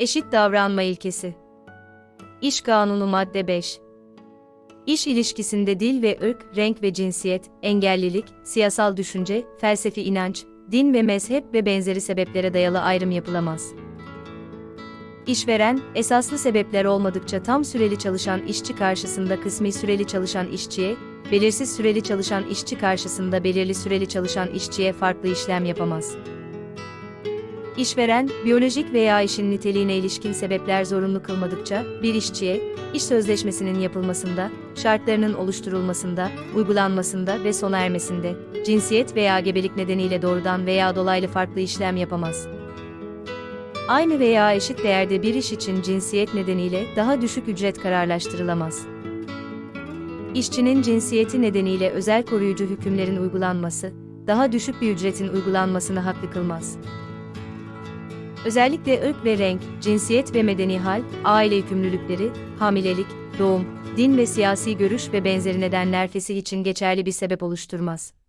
Eşit davranma ilkesi. İş Kanunu madde 5. İş ilişkisinde dil ve ırk, renk ve cinsiyet, engellilik, siyasal düşünce, felsefi inanç, din ve mezhep ve benzeri sebeplere dayalı ayrım yapılamaz. İşveren, esaslı sebepler olmadıkça tam süreli çalışan işçi karşısında kısmi süreli çalışan işçiye, belirsiz süreli çalışan işçi karşısında belirli süreli çalışan işçiye farklı işlem yapamaz. İşveren, biyolojik veya işin niteliğine ilişkin sebepler zorunlu kılmadıkça, bir işçiye, iş sözleşmesinin yapılmasında, şartlarının oluşturulmasında, uygulanmasında ve sona ermesinde, cinsiyet veya gebelik nedeniyle doğrudan veya dolaylı farklı işlem yapamaz. Aynı veya eşit değerde bir iş için cinsiyet nedeniyle daha düşük ücret kararlaştırılamaz. İşçinin cinsiyeti nedeniyle özel koruyucu hükümlerin uygulanması, daha düşük bir ücretin uygulanmasını haklı kılmaz. Özellikle ırk ve renk, cinsiyet ve medeni hal, aile yükümlülükleri, hamilelik, doğum, din ve siyasi görüş ve benzeri nedenler fesih için geçerli bir sebep oluşturmaz.